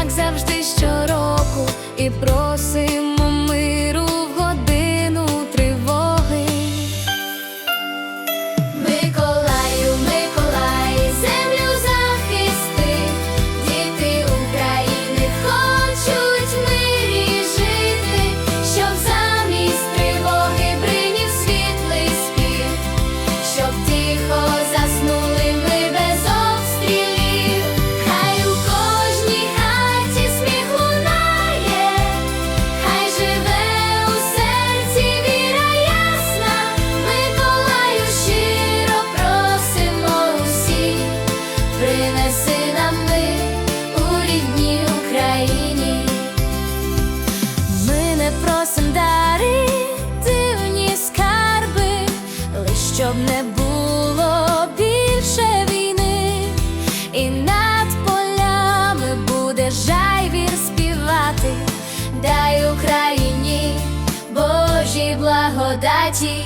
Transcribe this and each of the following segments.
як завжди щороку, і просимо. Божій благодаті.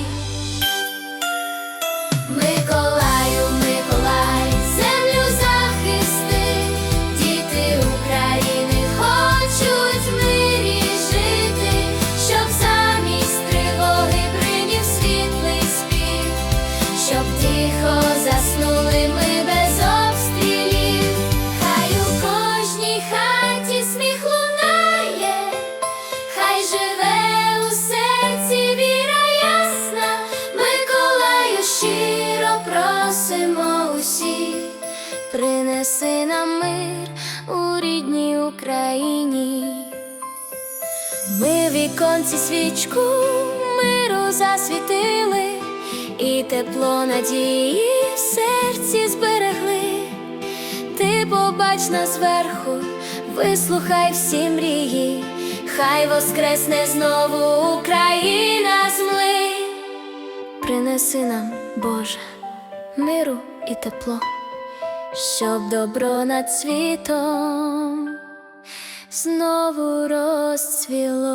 неси нам мир у рідній Україні, ми віконці свічку миру засвітили, і тепло надії в серці зберегли, ти побач нас зверху, вислухай всі мрії, хай воскресне знову Україна змли, принеси нам, Боже, миру і тепло щоб добро над світом знову розцвіло.